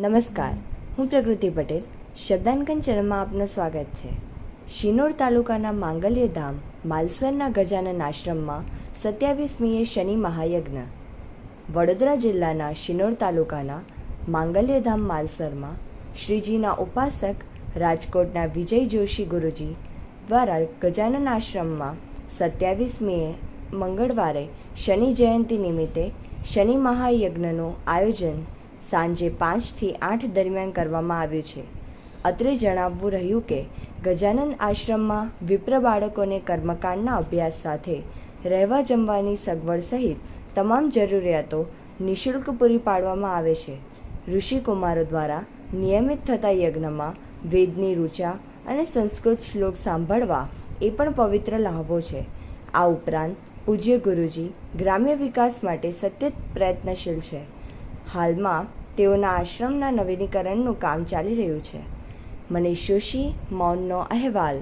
નમસ્કાર, હું પ્રકૃતિ પટેલ. શબ્દાંકન ચરણમાં આપનું સ્વાગત છે. શિનોર તાલુકાના માંગલ્ય ધામ, માલસરના ગજાનન આશ્રમમાં સત્યાવીસમીએ શનિ મહાયજ્ઞ. વડોદરા જિલ્લાના શિનોર તાલુકાના માંગલ્યધામ માલસરમાં શ્રીજીના ઉપાસક રાજકોટના વિજય જોશી ગુરુજી દ્વારા ગજાનન આશ્રમમાં સત્યાવીસમીએ મંગળવારે શનિ જયંતિ નિમિત્તે શનિ મહાયજ્ઞનું આયોજન સાંજે પાંચથી આઠ દરમિયાન કરવામાં આવ્યું છે. અત્રે જણાવવું રહ્યું કે ગજાનંદ આશ્રમમાં વિપ્ર બાળકોને કર્મકાંડના અભ્યાસ સાથે રહેવા જમવાની સગવડ સહિત તમામ જરૂરિયાતો નિઃશુલ્ક પૂરી પાડવામાં આવે છે. ઋષિકુમારો દ્વારા નિયમિત થતા યજ્ઞમાં વેદની ઋચા અને સંસ્કૃત શ્લોક સાંભળવા એ પણ પવિત્ર લહાવો છે. આ ઉપરાંત પૂજ્ય ગુરુજી ગ્રામ્ય વિકાસ માટે સતત પ્રયત્નશીલ છે. હાલમાં તેઓના આશ્રમના નવીનીકરણનું કામ ચાલી રહ્યું છે. મનીષ જોશી મૌનનો અહેવાલ.